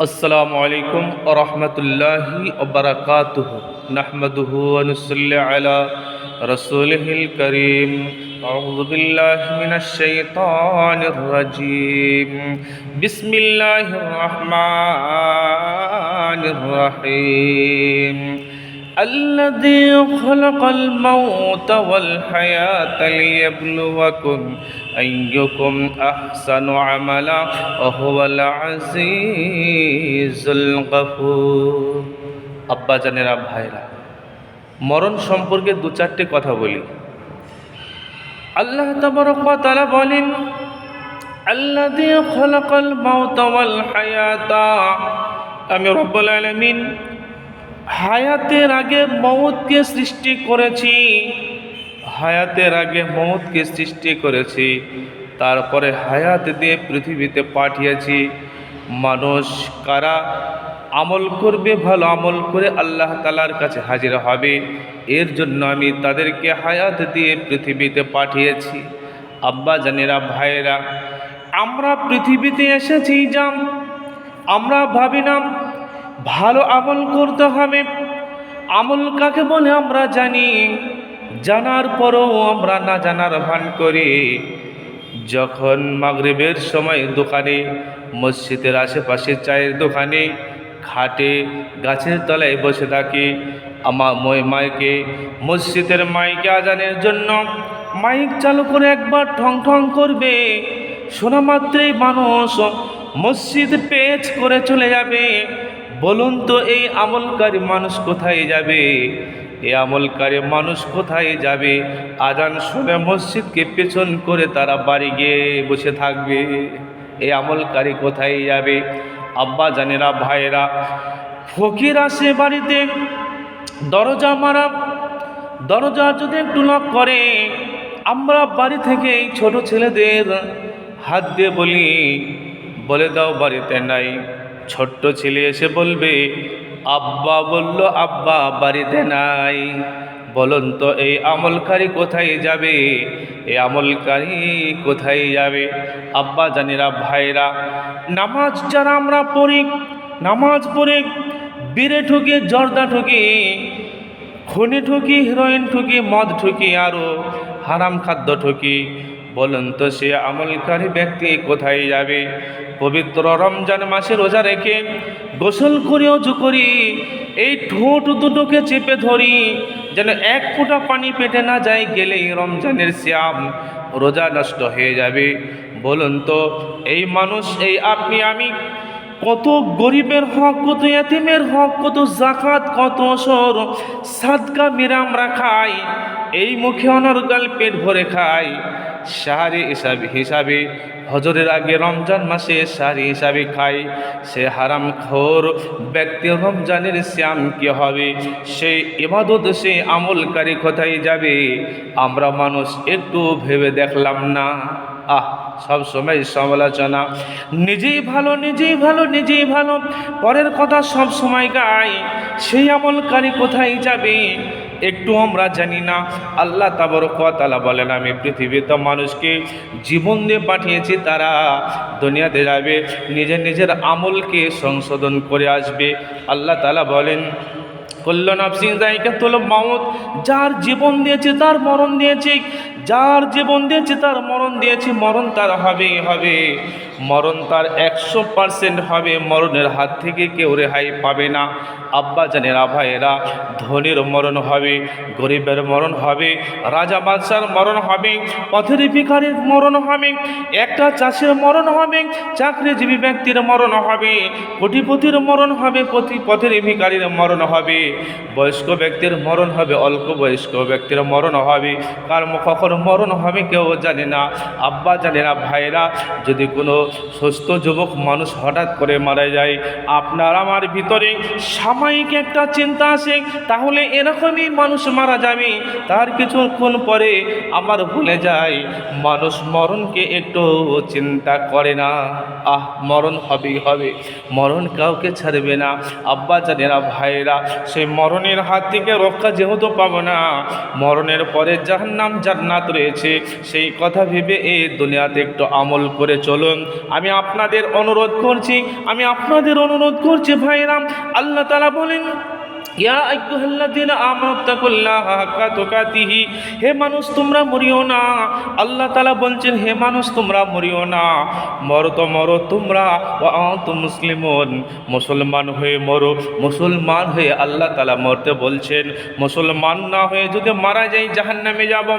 السلام عليكم ورحمة الله وبركاته نحمده ونصلي على رسوله الكريم أعوذ بالله من الشيطان الرجيم بسم الله الرحمن الرحيم الذي خلق الموت والحياة ليبلوكم أيكم أحسن عملا وهو العزيز الغفور আব্বা জানেরা ভাইরা মরণ সম্পর্কে দু চারটে কথা বলি আল্লাহ তাবারক ওয়া তাআলা বলেন আল্লাযী খালাকাল মাউতা ওয়াল হায়াতা আমি রব্বুল আলামিন হায়াতের আগে মৌতকে সৃষ্টি করেছি। হায়াতের আগে মৌতকে সৃষ্টি করেছি। তারপরে হায়াত দিয়ে পৃথিবীতে পাঠিয়েছি। মানুষ কারা আমল করবে, ভালো আমল করে আল্লাহ তালার কাছে হাজির হবে। এর জন্য আমি তাদেরকে হায়াত দিয়ে পৃথিবীতে পাঠিয়েছি। আব্বা জানেরা, ভাইয়েরা, আমরা পৃথিবীতে এসেছি যাম আমরা ভাবিলাম ভালো আমল করতে হবে। আমল কাকে বলে আমরা জানি? জানার পরও আমরা না জানার ভান করি। যখন মাগরিবের সময় দোকানে, মসজিদের আশেপাশে চায়ের দোকানে, খাটে, গাছের তলায় বসে থাকি, আমার মই মাইকে, মসজিদের মাইকে আজানের জন্য মাইক চালু করে একবার ঠং ঠং করবে। শোনা মাত্রই মানুষ মসজিদ পেচ করে চলে যাবে। বলুন তো এই আমলকারী মানুষ কোথায় যাবে? এই আমলকারী মানুষ কোথায় যাবে? আজান শুনে মসজিদকে পেছন করে তারা বাড়ি গিয়ে বসে থাকবে। এই আমলকারী কোথায় যাবে? আব্বা জানেরা, ভাইয়েরা, ফকির আসে বাড়িতে, দরজা মারা, দরজা যদি একটু লক করে, আমরা বাড়ি থেকে এই ছোট ছেলেদের হাত দিয়ে বলি, বলে দাও বাড়িতে নাই। ছোট্ট ছেলে এসে বলবে, আব্বা বলল, আব্বা, বাড়িতে নাই। বলুন তো এই আমলকারী কোথায় যাবে? এই আমলকারী কোথায় যাবে? আব্বা, জানিরা ভাইরা, নামাজ যারা আমরা পড়ি, নামাজ পড়ে বীরে ঠুকে, জর্দা ঠুকি, খনি ঠুকি, হিরোইন ঠুকি, মদ ঠুকি আরও হারাম খাদ্য ঠুকি বলুন তো, সে আমলকারী ব্যক্তি কোথায় যাবে? পবিত্র রমজান মাসে রোজা রেখে গোসল করে, অজু করি, এই ঠোঁট দুটোকে চেপে ধরি, যেন এক ফোঁটা পানি পেটে না যায়, গেলেই রমজানের শ্যাম রোজা নষ্ট হয়ে যাবে। বলুন তো, এই মানুষ, এই আপনি, আমি কত গরিবের হক, কত এতিমের হক, কত জাকাত, কত সর সাদকা মেরে আমরা খাই এই মুখে অনর্গাল পেট ভরে খাই। সাহারি হিসাবে হিসাবে হজরের আগে রমজান মাসে সাহারি হিসাবে খাই সে হারাম খোর ব্যক্তি রমজানের শ্যাম কি হবে? সেই ইবাদত, সে আমলকারী কোথায় যাবে? আমরা মানুষ একটু ভেবে দেখলাম না। আহ, সব সময় সমালোচনা। নিজেই ভালো নিজেই ভালো নিজেই ভালো। পরের কথা সব সময় গাই সেই আমলকারী কোথায় যাবে? একটু আমরা জানি না। আল্লাহ তাবর তালা বলেন, আমি পৃথিবীতে মানুষকে জীবন দিয়ে পাঠিয়েছি, তারা দুনিয়াতে যাবে, নিজের নিজের আমলকে সংশোধন করে আসবে। আল্লাহ তালা বলেন যার জীবন দিয়েছে তার মরণ দিয়েছে। যার জীবন দিয়েছে তার মরণ দিয়েছে। মরণ তার হবে হবে। মরণ তার একশো পার্সেন্ট হবে। মরণের হাত থেকে কেউ রেহাই পাবে না। আব্বা জানেরা ভাইয়েরা, ধনির মরণ হবে, গরিবের মরণ হবে, রাজা বাদশার মরণ হবে, পথের ভিখারির মরণ হবে, একটা চাষের মরণ হবে, চাকরিজীবী ব্যক্তির মরণ হবে, কোটিপতির মরণ হবে পথি পথের ভিখারির মরণ হবে। বয়স্ক ব্যক্তির মরণ হবে, অল্প বয়স্ক ব্যক্তির মরণ হবে। কার কখন মরণ হবে কেউ জানে না। আব্বা জানে না, ভাইরা, যদি কোনো সুস্থ যুবক মানুষ হঠাৎ করে মারা যায়, আপনার আমার ভিতরে সাময়িক একটা চিন্তা আসে তাহলে এরকমই মানুষ মারা যাবে। তার কিছুক্ষণ পরে আমার ভুলে যায়, মানুষ মরণকে একটু চিন্তা করে না। আহ, মরণ হবেই হবে। মরণ কাউকে ছাড়বে না। আব্বা জানেরা ভাইরা সেই মরণের হাত থেকে রক্ষা যেহেতু পাবো না, মরণের পরে জাহান্নাম জান্নাত রয়েছে। সেই কথা ভেবে এই দুনিয়াতে একটু আমল করে চলুন। আমি আপনাদের অনুরোধ করছি, আমি আপনাদের অনুরোধ করছি ভাইরাম আল্লাহ তালা বলেন ইয়া হে মানুষ, তোমরা মরিও না। আল্লাহ তাআলা বলছেন, হে মানুষ, তোমরা মরিও না। মরো তো মরো তোমরা, ওয়া আনতুম মুসলিমুন। মুসলমান হয়ে মরো, মুসলমান হয়ে আল্লাহ তাআলা মরতে বলছেন। মুসলমান না হয়ে যদি মারা যাই, জাহান্নামে যাব।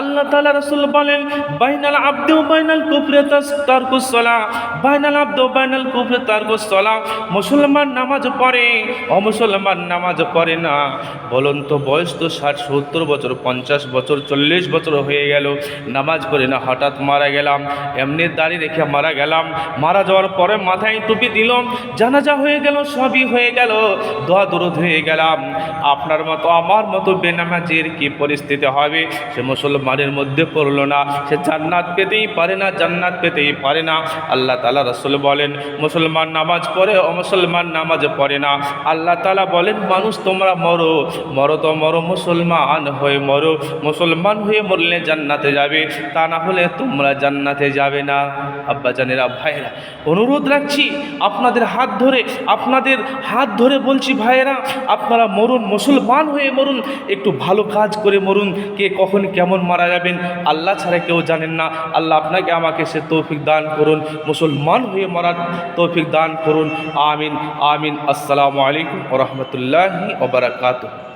আল্লাহ তাআলা রাসূল বলেন, বাইনাল আবদি বাইনাল কুফরি তারকুস সালাহ বাইনাল আবদি বাইনাল কুফরি তারকুস সালাহ মুসলমান নামাজ পড়ে, অমুসলমান নামাজ পড়ে না। বলুন তো, বয়স তো ষাট, সত্তর বছর, পঞ্চাশ বছর, চল্লিশ বছর হয়ে গেল। নামাজ পড়ে না, হঠাৎ মারা গেলাম। এমনি দাঁড়িয়ে রেখে মারা গেলাম। মারা যাওয়ার পরে মাথায় টুপি দিলাম। জানাজা হয়ে গেল, সবই হয়ে গেল। দোয়া দরদ হয়ে গেলাম। আপনার মতো, আমার মতো বেনামাজের কি পরিস্থিতি হবে? সে মুসলমানের মধ্যে পড়ল না। সে জান্নাত পেতেই পারে না, জান্নাত পেতেই পারে না। আল্লাহ তালা রসুল বলেন, মুসলমান নামাজ পড়ে ও মুসলমান নামাজ পড়ে না। আল্লাহ তালা বলেন, মানুষ তোমরা মরো। মরো তো মরো, মুসলমান হয়ে মরো। মুসলমান হয়ে মরলে জান্নাতে যাবে, তা না হলে তোমরা জান্নাতে যাবে না। আব্বা জানেরা ভাইরা অনুরোধ রাখছি আপনাদের হাত ধরে, আপনাদের হাত ধরে বলছি, ভাইয়েরা, আপনারা মরুন, মুসলমান হয়ে মরুন, একটু ভালো কাজ করে মরুন, কে কখন কেমন মারা যাবেন আল্লাহ ছাড়া কেউ জানেন না। আল্লাহ আপনাকে আমাকে সে তৌফিক দান করুন, মুসলমান হয়ে মরার তৌফিক দান করুন। আমিন আমিন। আসসালামু আলাইকুম রহমতুল্লাহি ওবরাকাতুহ